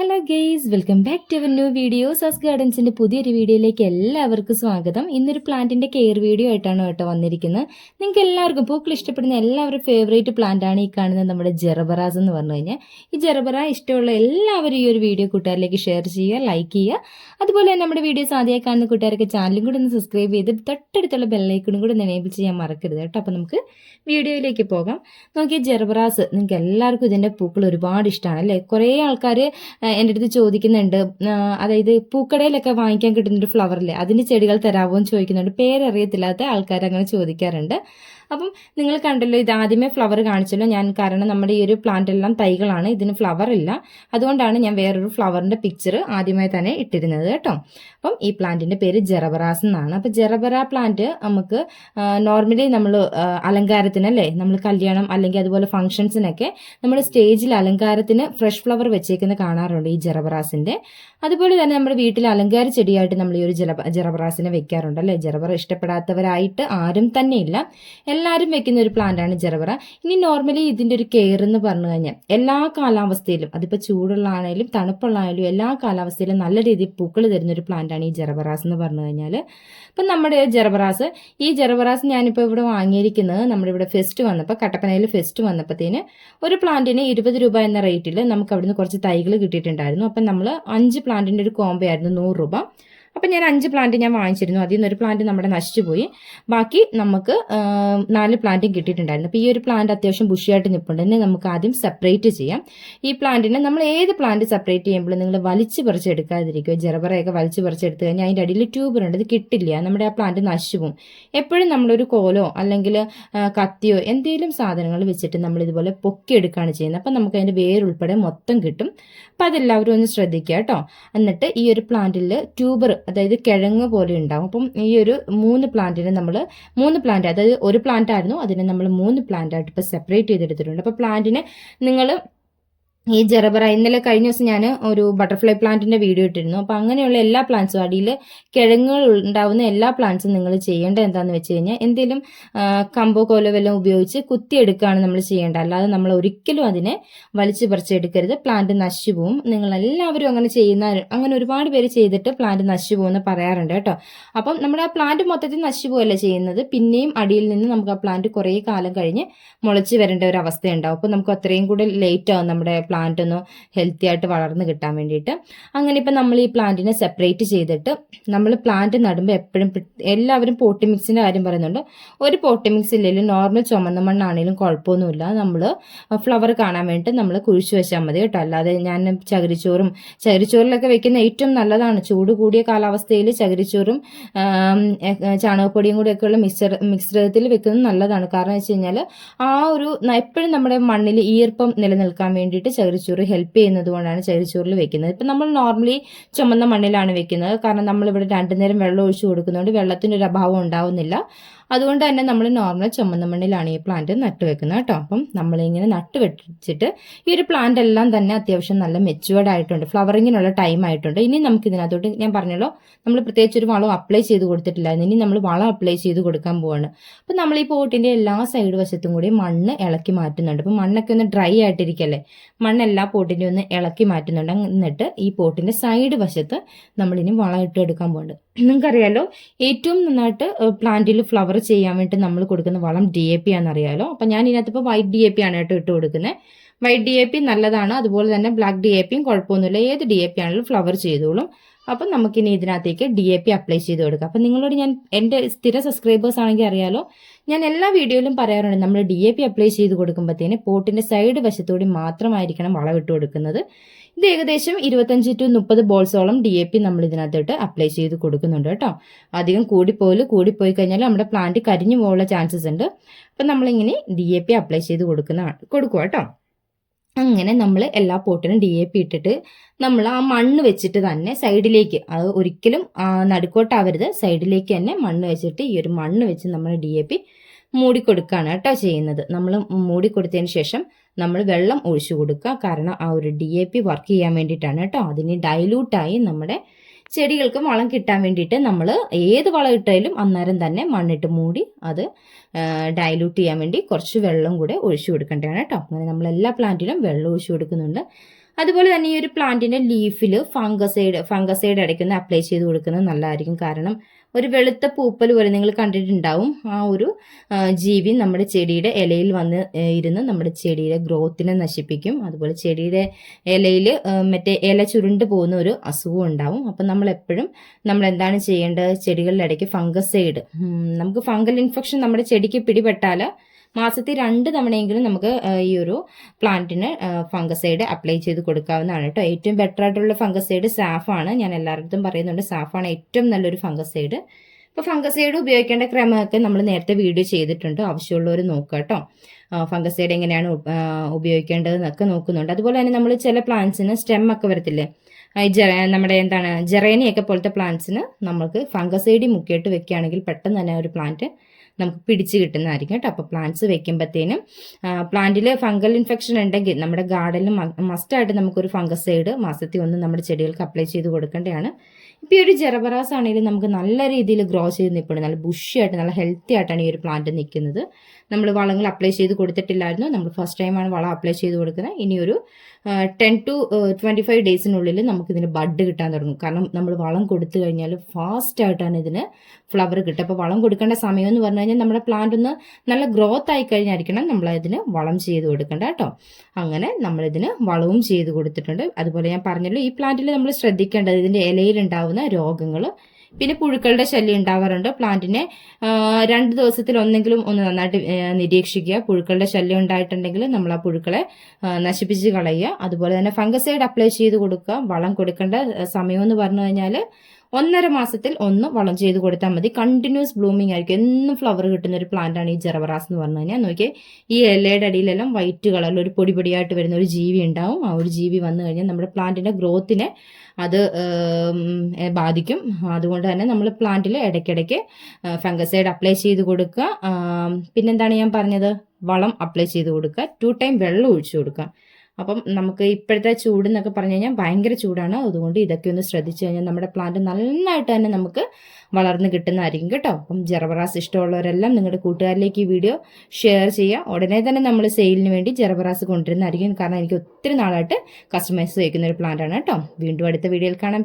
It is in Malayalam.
Hello guys welcome back to our new video സസ് ഗാർഡൻസിന്റെ പുതിയൊരു വീഡിയോയിലേക്ക് എല്ലാവർക്കും സ്വാഗതം. ഇന്നൊരു പ്ലാന്റിന്റെ കെയർ വീഡിയോ ആയിട്ടാണ് കേട്ടോ വന്നിരിക്കുന്നത്. നിങ്ങൾക്ക് എല്ലാവർക്കും പൂക്കൾ ഇഷ്ടപ്പെടുന്ന എല്ലാവരും ഫേവറേറ്റ് പ്ലാന്റ് ആണ് ഈ കാണുന്നത് നമ്മുടെ ജെറബറാസ് എന്ന് പറഞ്ഞു കഴിഞ്ഞാൽ. ഈ ജെറബറ ഇഷ്ടമുള്ള എല്ലാവരും ഈ ഒരു വീഡിയോ കൂട്ടുകാരിലേക്ക് ഷെയർ ചെയ്യുക ലൈക്ക് ചെയ്യുക. അതുപോലെ തന്നെ നമ്മുടെ വീഡിയോസ് ആദ്യമായി കാണുന്ന കൂട്ടുകാരൊക്കെ ചാനലും കൂടി ഒന്ന് സബ്സ്ക്രൈബ് ചെയ്ത് തൊട്ടടുത്തുള്ള ബെല്ലൈക്കണും കൂടി ഒന്ന് എനേബിൾ ചെയ്യാൻ മറക്കരുത് കേട്ടോ. അപ്പോൾ നമുക്ക് വീഡിയോയിലേക്ക് പോകാം. നോക്കിയ ജെറബറാസ്. നിങ്ങൾക്ക് എല്ലാവർക്കും ഇതിന്റെ പൂക്കൾ ഒരുപാട് ഇഷ്ടമാണ് അല്ലേ? കുറേ ആൾക്കാർ എന്റെ അടുത്ത് ചോദിക്കുന്നുണ്ട്. അതായത് പൂക്കടയിലൊക്കെ വാങ്ങിക്കാൻ കിട്ടുന്ന ഒരു ഫ്ലവറില്ലേ അതിന്റെ ചെടികൾ തരാമോ എന്ന് ചോദിക്കുന്നുണ്ട്. പേരറിയത്തില്ലാത്ത ആൾക്കാർ അങ്ങനെ ചോദിക്കാറുണ്ട്. അപ്പം നിങ്ങൾ കണ്ടല്ലോ ഇത് ആദ്യമേ ഫ്ലവർ കാണിച്ചല്ലോ. ഞാൻ കാരണം നമ്മുടെ ഈ ഒരു പ്ലാന്റ് എല്ലാം തൈകളാണ് ഇതിന് ഫ്ലവർ ഇല്ല. അതുകൊണ്ടാണ് ഞാൻ വേറൊരു ഫ്ലവറിന്റെ പിക്ചർ ആദ്യമായി തന്നെ ഇട്ടിരുന്നത് കേട്ടോ. അപ്പം ഈ പ്ലാന്റിന്റെ പേര് ജെറബറാസ് എന്നാണ്. അപ്പം ജെറബറ പ്ലാന്റ് നമുക്ക് നോർമലി നമ്മൾ അലങ്കാരത്തിന് അല്ലേ നമ്മൾ കല്യാണം അല്ലെങ്കിൽ അതുപോലെ ഫംഗ്ഷൻസിനൊക്കെ നമ്മൾ സ്റ്റേജിൽ അലങ്കാരത്തിന് ഫ്രഷ് ഫ്ലവർ വെച്ചേക്കുന്ന കാണാറുണ്ട് ഈ ജെറബറാസിന്റെ അതുപോലെ തന്നെ നമ്മുടെ വീട്ടിൽ അലങ്കാര ചെടിയായിട്ട് നമ്മൾ ഈ ഒരു ജെറബറാസിനെ വെക്കാറുണ്ട് അല്ലേ? ജെറബറ ഇഷ്ടപ്പെടാത്തവരായിട്ട് ആരും തന്നെ ഇല്ല എല്ലാവരും വെക്കുന്ന ഒരു പ്ലാന്റ് ആണ് ജെറബറ ഇനി നോർമലി ഇതിന്റെ ഒരു കെയർ എന്ന് പറഞ്ഞു കഴിഞ്ഞാൽ എല്ലാ കാലാവസ്ഥയിലും അതിപ്പോൾ ചൂടുള്ള ആണെങ്കിലും തണുപ്പുള്ള എല്ലാ കാലാവസ്ഥയിലും നല്ല രീതിയിൽ പൂക്കൾ തരുന്ന ഒരു പ്ലാന്റ് ആണ് ഈ ജെറബറാസ് എന്ന് പറഞ്ഞു കഴിഞ്ഞാൽ ഇപ്പം നമ്മുടെ ജെറബറാസ് ഈ ജെറബറാസ് ഞാനിപ്പോൾ ഇവിടെ വാങ്ങിയിരിക്കുന്നത് നമ്മുടെ ഇവിടെ ഫെസ്റ്റ് വന്നപ്പോൾ കട്ടപ്പനയിൽ ഫെസ്റ്റ് വന്നപ്പോഴത്തേന് ഒരു പ്ലാന്റിന് ഇരുപത് രൂപ എന്ന റേറ്റിൽ നമുക്ക് അവിടുന്ന് കുറച്ച് തൈകൾ കിട്ടിയിട്ടുണ്ടായിരുന്നു. അപ്പം നമ്മൾ അഞ്ച് പ്ലാന്റിന്റെ ഒരു കോംബോ ആയിരുന്നു നൂറ് രൂപ. അപ്പം ഞാൻ അഞ്ച് പ്ലാന്റ് ഞാൻ വാങ്ങിച്ചിരുന്നു. അതിൽ നിന്നൊരു പ്ലാന്റ് നമ്മുടെ നശിച്ചു പോയി. ബാക്കി നമുക്ക് നാല് പ്ലാന്റും കിട്ടിയിട്ടുണ്ടായിരുന്നു. അപ്പോൾ ഈ ഒരു പ്ലാന്റ് അത്യാവശ്യം ബുഷിയായിട്ട് നിൽപ്പുണ്ട് തന്നെ നമുക്ക് ആദ്യം സെപ്പറേറ്റ് ചെയ്യാം. ഈ പ്ലാന്റിനെ നമ്മൾ ഏത് പ്ലാന്റ് സെപ്പറേറ്റ് ചെയ്യുമ്പോൾ നിങ്ങൾ വലിച്ചു പറിച്ചെടുക്കാതിരിക്കുക. ജെറബറയൊക്കെ വലിച്ചു പറിച്ചെടുത്ത് കഴിഞ്ഞാൽ അതിന്റെ അടിയിൽ ട്യൂബർ ഉണ്ട്. അത് കിട്ടില്ല. നമ്മുടെ ആ പ്ലാന്റ് നശിച്ചു പോകും. എപ്പോഴും നമ്മളൊരു കോലോ അല്ലെങ്കിൽ കത്തിയോ എന്തെങ്കിലും സാധനങ്ങൾ വെച്ചിട്ട് നമ്മൾ ഇതുപോലെ പൊക്കിയെടുക്കുകയാണ് ചെയ്യുന്നത്. അപ്പം നമുക്ക് അതിന്റെ വേരുൾപ്പെടെ മൊത്തം കിട്ടും. അപ്പം അതെല്ലാവരും ഒന്ന് ശ്രദ്ധിക്കുക കേട്ടോ. എന്നിട്ട് ഈ ഒരു പ്ലാന്റിൽ ട്യൂബർ അതായത് കിഴങ്ങ് പോലെ ഉണ്ടാവും. അപ്പം ഈ ഒരു മൂന്ന് പ്ലാന്റിനെ നമ്മൾ മൂന്ന് പ്ലാന്റ് അതായത് ഒരു പ്ലാന്റ് ആയിരുന്നു അതിനെ നമ്മൾ മൂന്ന് പ്ലാന്റ് ആയിട്ട് ഇപ്പോൾ സെപ്പറേറ്റ് ചെയ്തെടുത്തിട്ടുണ്ട്. അപ്പോൾ പ്ലാന്റിനെ നിങ്ങൾ ഈ ജെറബറ ഇന്നലെ കഴിഞ്ഞ ദിവസം ഞാൻ ഒരു ബട്ടർഫ്ലൈ പ്ലാന്റിന്റെ വീഡിയോ ഇട്ടിരുന്നു. അപ്പോൾ അങ്ങനെയുള്ള എല്ലാ പ്ലാന്റ്സും അടിയിൽ കിഴങ്ങുകൾ ഉണ്ടാവുന്ന എല്ലാ പ്ലാന്റ്സും നിങ്ങൾ ചെയ്യേണ്ടത് എന്താണെന്ന് വെച്ച് കഴിഞ്ഞാൽ എന്തെങ്കിലും കമ്പോ കോലോ വല്ലതും ഉപയോഗിച്ച് കുത്തിയെടുക്കുകയാണ് നമ്മൾ ചെയ്യേണ്ടത്. അല്ലാതെ നമ്മൾ ഒരിക്കലും അതിനെ വലിച്ചു പറിച്ചെടുക്കരുത് പ്ലാന്റ് നശിച്ചു പോവും. നിങ്ങൾ എല്ലാവരും അങ്ങനെ ചെയ്യുന്ന അങ്ങനെ ഒരുപാട് പേര് ചെയ്തിട്ട് പ്ലാന്റ് നശിച്ചു പോകുമെന്ന് പറയാറുണ്ട് കേട്ടോ. അപ്പം നമ്മുടെ ആ പ്ലാന്റ് മൊത്തത്തിൽ നശിച്ചു പോകല്ല ചെയ്യുന്നത്? പിന്നെയും അടിയിൽ നിന്ന് നമുക്ക് ആ പ്ലാന്റ് കുറേ കാലം കഴിഞ്ഞ് മുളച്ച് വരേണ്ട ഒരു അവസ്ഥയുണ്ടാവും. അപ്പോൾ നമുക്ക് അത്രയും കൂടെ ലേറ്റ് ആവും നമ്മുടെ പ്ലാന്റ് ഒന്ന് ഹെൽത്തി ആയിട്ട് വളർന്ന് കിട്ടാൻ വേണ്ടിയിട്ട്. അങ്ങനെ ഇപ്പം നമ്മൾ ഈ പ്ലാന്റിനെ സെപ്പറേറ്റ് ചെയ്തിട്ട് നമ്മൾ പ്ലാന്റ് നടുമ്പോൾ എപ്പോഴും എല്ലാവരും പോട്ടി മിക്സിന്റെ കാര്യം പറയുന്നുണ്ട്. ഒരു പോട്ടി മിക്സ് ഇല്ലെങ്കിലും നോർമൽ ചുമന്ന മണ്ണാണെങ്കിലും കുഴപ്പമൊന്നുമില്ല. നമ്മൾ ഫ്ലവർ കാണാൻ വേണ്ടിയിട്ട് നമ്മൾ കുഴിച്ചു വെച്ചാൽ മതി കേട്ടോ. അല്ലാതെ ഞാൻ ചകിരിച്ചോറും ചകിരിച്ചോറിലൊക്കെ വെക്കുന്ന ഏറ്റവും നല്ലതാണ്. ചൂട് കൂടിയ കാലാവസ്ഥയിൽ ചകിരിച്ചോറും ചാണകപ്പൊടിയും കൂടെ ചാണകപ്പൊടിയും കൂടെയൊക്കെയുള്ള മിക്സർ മിശ്രിതത്തിൽ വെക്കുന്നത് നല്ലതാണ്. കാരണം വെച്ച് കഴിഞ്ഞാൽ ആ ഒരു എപ്പോഴും നമ്മുടെ മണ്ണിൽ ഈർപ്പം നിലനിൽക്കാൻ വേണ്ടിയിട്ട് ചകിരിച്ചോറ് ഹെൽപ്പ് ചെയ്യുന്നത് കൊണ്ടാണ് ചകിരിച്ചോറിൽ വെക്കുന്നത്. ഇപ്പം നമ്മൾ നോർമലി ചുമന്ന മണ്ണിലാണ് വെക്കുന്നത്. കാരണം നമ്മളിവിടെ രണ്ടു നേരം വെള്ളം ഒഴിച്ചു കൊടുക്കുന്നതുകൊണ്ട് വെള്ളത്തിന്റെ ഒരു അഭാവം ഉണ്ടാവുന്നില്ല. അതുകൊണ്ട് തന്നെ നമ്മൾ നോർമൽ ചുമന്ന മണ്ണിലാണ് ഈ പ്ലാന്റ് നട്ടുവെക്കുന്നത് കേട്ടോ. അപ്പം നമ്മളിങ്ങനെ നട്ട് വെച്ചിട്ട് ഈ ഒരു പ്ലാന്റ് എല്ലാം തന്നെ അത്യാവശ്യം നല്ല മെച്ചുവേർഡ് ആയിട്ടുണ്ട്. ഫ്ലവറിങ്ങിനുള്ള ടൈം ആയിട്ടുണ്ട്. ഇനി നമുക്ക് ഇതിനകത്തോട്ട് ഞാൻ പറഞ്ഞല്ലോ നമ്മൾ പ്രത്യേകിച്ച് ഒരു വളം അപ്ലൈ ചെയ്ത് കൊടുത്തിട്ടില്ലായിരുന്നു. ഇനി നമ്മൾ വളം അപ്ലൈ ചെയ്ത് കൊടുക്കാൻ പോവാണ്. അപ്പം നമ്മൾ ഈ പോട്ടിന്റെ എല്ലാ സൈഡ് വശത്തും കൂടി മണ്ണ് ഇളക്കി മാറ്റുന്നുണ്ട്. അപ്പം മണ്ണൊക്കെ ഒന്ന് ഡ്രൈ ആയിട്ടിരിക്കല്ലേ? മണ്ണ് എല്ലാ പോട്ടിന്റെ ഒന്ന് ഇളക്കി മാറ്റുന്നുണ്ട്. എന്നിട്ട് ഈ പോട്ടിന്റെ സൈഡ് വശത്ത് നമ്മളിനി വളം ഇട്ട് എടുക്കാൻ പോകുന്നുണ്ട് നിങ്ങൾക്കറിയാലോ ഏറ്റവും നന്നായിട്ട് പ്ലാന്റിൽ ഫ്ലവർ ചെയ്യാൻ വേണ്ടി നമ്മൾ കൊടുക്കുന്ന വളം ഡി എ പി ആണെന്നറിയാലോ. അപ്പം ഞാൻ ഇതിനകത്ത് ഇപ്പോൾ വൈറ്റ് ഡി എ പി ആണ് കേട്ടോ ഇട്ട് കൊടുക്കുന്നത് വൈറ്റ് ഡി എ പി നല്ലതാണ് അതുപോലെ തന്നെ ബ്ലാക്ക് ഡി എ പിയും കുഴപ്പമൊന്നുമില്ല. ഏത് ഡി എ പി ആണെങ്കിലും ഫ്ലവർ ചെയ്തോളും. അപ്പം നമുക്കിനി ഇതിനകത്തേക്ക് ഡി എ പി അപ്ലൈ ചെയ്ത് കൊടുക്കാം. അപ്പം നിങ്ങളോട് ഞാൻ എന്റെ സ്ഥിര സബ്സ്ക്രൈബേഴ്സ് ആണെങ്കിൽ അറിയാലോ ഞാൻ എല്ലാ വീഡിയോയിലും പറയാറുണ്ട് നമ്മൾ ഡി എ പി അപ്ലൈ ചെയ്ത് കൊടുക്കുമ്പോഴത്തേന് പോട്ടിന്റെ സൈഡ് വശത്തുകൂടി മാത്രമായിരിക്കണം വളമിട്ട് കൊടുക്കുന്നത്. ഇത് ഏകദേശം ഇരുപത്തഞ്ച് ടു മുപ്പത് ബോൾസോളം ഡി എ പി നമ്മൾ ഇതിനകത്തോട്ട് അപ്ലൈ ചെയ്ത് കൊടുക്കുന്നുണ്ട് കേട്ടോ. അധികം കൂടിപ്പോയിൽ കൂടിപ്പോയി കഴിഞ്ഞാൽ നമ്മുടെ പ്ലാന്റ് കരിഞ്ഞു പോകാനുള്ള ചാൻസസ് ഉണ്ട്. അപ്പം നമ്മളിങ്ങനെ ഡി എ പി അപ്ലൈ ചെയ്ത് കൊടുക്കുന്ന കൊടുക്കുക കേട്ടോ. അങ്ങനെ നമ്മൾ എല്ലാ പോട്ടിനും ഡി എ പി ഇട്ടിട്ട് നമ്മൾ ആ മണ്ണ് വെച്ചിട്ട് തന്നെ സൈഡിലേക്ക് അത് ഒരിക്കലും നടുക്കോട്ടാവരുത്. സൈഡിലേക്ക് തന്നെ മണ്ണ് വെച്ചിട്ട് ഈ ഒരു മണ്ണ് വെച്ച് നമ്മൾ ഡി എ പി മൂടിക്കൊടുക്കുകയാണ് കേട്ടോ ചെയ്യുന്നത്. നമ്മൾ മൂടിക്കൊടുത്തതിന് ശേഷം നമ്മൾ വെള്ളം ഒഴിച്ചു കൊടുക്കുക. കാരണം ആ ഒരു ഡി എ പി വർക്ക് ചെയ്യാൻ വേണ്ടിയിട്ടാണ് കേട്ടോ. അതിന് ഡൈലൂട്ടായി നമ്മുടെ ചെടികൾക്ക് വളം കിട്ടാൻ വേണ്ടിയിട്ട് നമ്മൾ ഏത് വളം ഇട്ടാലും അന്നേരം തന്നെ മണ്ണിട്ട് മൂടി അത് ഡൈലൂട്ട് ചെയ്യാൻ വേണ്ടി കുറച്ച് വെള്ളം കൂടെ ഒഴിച്ചു കൊടുക്കേണ്ടതാണ് കേട്ടോ. അങ്ങനെ നമ്മൾ എല്ലാ പ്ലാന്റിലും വെള്ളം ഒഴിച്ചു കൊടുക്കുന്നുണ്ട്. അതുപോലെ തന്നെ ഈ ഒരു പ്ലാന്റിന്റെ ലീഫിൽ ഫംഗസൈഡ് ഫംഗസൈഡ് അടയ്ക്കുന്ന അപ്ലൈ ചെയ്ത് കൊടുക്കുന്നത് നല്ലതായിരിക്കും. കാരണം ഒരു വെളുത്ത പൂപ്പൽ പോലെ നിങ്ങൾ കണ്ടിട്ടുണ്ടാവും. ആ ഒരു ജീവി നമ്മുടെ ചെടിയുടെ ഇലയിൽ വന്ന് ഇരുന്ന് നമ്മുടെ ചെടിയുടെ ഗ്രോത്തിനെ നശിപ്പിക്കും. അതുപോലെ ചെടിയുടെ ഇലയിൽ മറ്റേ ഇല ചുരുണ്ട് പോകുന്ന ഒരു അസുഖം ഉണ്ടാവും. അപ്പം നമ്മൾ എപ്പോഴും നമ്മൾ എന്താണ് ചെയ്യേണ്ടത്? ചെടികളിലിടയ്ക്ക് ഫംഗസ് ഫംഗസൈഡ്. നമുക്ക് ഫംഗൽ ഇൻഫെക്ഷൻ നമ്മുടെ ചെടിക്ക് പിടിപെട്ടാൽ മാസത്തിൽ രണ്ട് തവണയെങ്കിലും നമുക്ക് ഈ ഒരു പ്ലാന്റിന് ഫംഗസൈഡ് അപ്ലൈ ചെയ്ത് കൊടുക്കാവുന്നതാണ് കേട്ടോ. ഏറ്റവും ബെറ്റർ ആയിട്ടുള്ള ഫംഗസൈഡ് സാഫാണ് ഞാൻ എല്ലായിടത്തും പറയുന്നുണ്ട് സാഫാണ് ഏറ്റവും നല്ലൊരു ഫംഗസൈഡ്. ഇപ്പോൾ ഫംഗസൈഡ് ഉപയോഗിക്കേണ്ട ക്രമമൊക്കെ നമ്മൾ നേരത്തെ വീഡിയോ ചെയ്തിട്ടുണ്ട്. ആവശ്യമുള്ളവർ നോക്കുക കേട്ടോ. ഫംഗസൈഡ് എങ്ങനെയാണ് ഉപയോഗിക്കേണ്ടതെന്നൊക്കെ നോക്കുന്നുണ്ട്. അതുപോലെ തന്നെ നമ്മൾ ചില പ്ലാന്റ്സിന് സ്റ്റെം ഒക്കെ വരത്തില്ലേ? നമ്മുടെ എന്താണ് ജെറേനിയൊക്കെ പോലത്തെ പ്ലാന്റ്സിന് നമുക്ക് ഫംഗസൈഡി മുക്കിയിട്ട് വെക്കുകയാണെങ്കിൽ പെട്ടെന്ന് തന്നെ ഒരു പ്ലാന്റ് നമുക്ക് പിടിച്ച് കിട്ടുന്നതായിരിക്കും കേട്ടോ. അപ്പോൾ പ്ലാന്റ്സ് വെക്കുമ്പോഴത്തേനും പ്ലാന്റിൽ ഫംഗൽ ഇൻഫെക്ഷൻ ഉണ്ടെങ്കിൽ നമ്മുടെ ഗാർഡനിൽ മസ്റ്റായിട്ട് നമുക്കൊരു ഫംഗസൈഡ് മാസത്തിൽ ഒന്ന് നമ്മുടെ ചെടികൾക്ക് അപ്ലൈ ചെയ്ത് കൊടുക്കേണ്ടതാണ്. ഇപ്പോൾ ഈ ഒരു ജെറബറാസ് ആണെങ്കിലും നമുക്ക് നല്ല രീതിയിൽ ഗ്രോ ചെയ്ത് നിൽപ്പുണ്ട്. നല്ല ബുഷിയായിട്ട് നല്ല ഹെൽത്തി ആയിട്ടാണ് ഈ ഒരു പ്ലാന്റ് നിൽക്കുന്നത്. നമ്മൾ വളങ്ങൾ അപ്ലൈ ചെയ്ത് കൊടുത്തിട്ടില്ലായിരുന്നു. നമ്മൾ ഫസ്റ്റ് ടൈമാണ് വളം അപ്ലൈ ചെയ്ത് കൊടുക്കുന്നത്. ഇനിയൊരു ടെൻ ടു ട്വന്റി ഫൈവ് ഡേയ്സിനുള്ളിൽ നമുക്കിതിന് ബഡ് കിട്ടാൻ തുടങ്ങും. കാരണം നമ്മൾ വളം കൊടുത്തു കഴിഞ്ഞാൽ ഫാസ്റ്റ് ആയിട്ടാണ് ഇതിന് ഫ്ലവർ കിട്ടുക. അപ്പോൾ വളം കൊടുക്കേണ്ട സമയം എന്ന് പറഞ്ഞു കഴിഞ്ഞാൽ നമ്മുടെ പ്ലാന്റ് ഒന്ന് നല്ല ഗ്രോത്ത് ആയി കഴിഞ്ഞായിരിക്കണം നമ്മൾ ഇതിന് വളം ചെയ്ത് കൊടുക്കേണ്ട കേട്ടോ. അങ്ങനെ നമ്മളിതിന് വളവും ചെയ്ത് കൊടുത്തിട്ടുണ്ട്. അതുപോലെ ഞാൻ പറഞ്ഞല്ലോ ഈ പ്ലാന്റിൽ നമ്മൾ ശ്രദ്ധിക്കേണ്ടത് ഇതിന്റെ ഇലയിലുണ്ടാവുന്ന രോഗങ്ങൾ പിന്നെ പുഴുക്കളുടെ ശല്യം ഉണ്ടാവാറുണ്ട്. പ്ലാന്റിനെ രണ്ട് ദിവസത്തിൽ ഒന്നെങ്കിലും ഒന്ന് നന്നായിട്ട് നിരീക്ഷിക്കുക. പുഴുക്കളുടെ ശല്യം ഉണ്ടായിട്ടുണ്ടെങ്കിൽ നമ്മൾ ആ പുഴുക്കളെ നശിപ്പിച്ച് കളയുക. അതുപോലെ തന്നെ ഫംഗസൈഡ് അപ്ലൈ ചെയ്ത് കൊടുക്കുക. വളം കൊടുക്കേണ്ട സമയം എന്ന് പറഞ്ഞു കഴിഞ്ഞാൽ ഒന്നര മാസത്തിൽ ഒന്ന് വളം ചെയ്ത് കൊടുത്താൽ മതി. കണ്ടിന്യൂസ് ബ്ലൂമിംഗ് ആയിരിക്കും. എന്നും ഫ്ലവർ കിട്ടുന്ന ഒരു പ്ലാന്റ് ആണ് ഈ ജെറവറാസ് എന്ന് പറഞ്ഞു കഴിഞ്ഞാൽ. നോക്കിയേ ഈ ഇലയുടെ അടിയിലെല്ലാം വൈറ്റ് കളറിൽ ഒരു പൊടി പൊടിയായിട്ട് വരുന്ന ഒരു ജീവി ഉണ്ടാവും. ആ ഒരു ജീവി വന്നു കഴിഞ്ഞാൽ നമ്മുടെ പ്ലാന്റിന്റെ ഗ്രോത്തിനെ അത് ബാധിക്കും. അതുകൊണ്ട് തന്നെ നമ്മൾ പ്ലാന്റിൽ ഇടയ്ക്കിടയ്ക്ക് ഫംഗസൈഡ് അപ്ലൈ ചെയ്ത് കൊടുക്കുക. പിന്നെന്താണ് ഞാൻ പറഞ്ഞത്? വളം അപ്ലൈ ചെയ്ത് കൊടുക്കുക. ടു ടൈം വെള്ളം ഒഴിച്ചു കൊടുക്കുക. അപ്പം നമുക്ക് ഇപ്പോഴത്തെ ചൂട് എന്നൊക്കെ പറഞ്ഞു കഴിഞ്ഞാൽ ഭയങ്കര ചൂടാണ്. അതുകൊണ്ട് ഇതൊക്കെ ഒന്ന് ശ്രദ്ധിച്ചു കഴിഞ്ഞാൽ നമ്മുടെ പ്ലാന്റ് നന്നായിട്ട് തന്നെ നമുക്ക് വളർന്ന് കിട്ടുന്നതായിരിക്കും കേട്ടോ. അപ്പം ജെറബറാസ് ഇഷ്ടമുള്ളവരെല്ലാം നിങ്ങളുടെ കൂട്ടുകാരിലേക്ക് ഈ വീഡിയോ ഷെയർ ചെയ്യുക. ഉടനെ തന്നെ നമ്മൾ സെയിലിന് വേണ്ടി ജെറബറാസ് കൊണ്ടുവരുന്നതായിരിക്കും. കാരണം എനിക്ക് ഒത്തിരി നാളായിട്ട് കസ്റ്റമൈസ് വയ്ക്കുന്ന ഒരു പ്ലാന്റ് ആണ് കേട്ടോ. വീണ്ടും അടുത്ത വീഡിയോയിൽ കാണാം.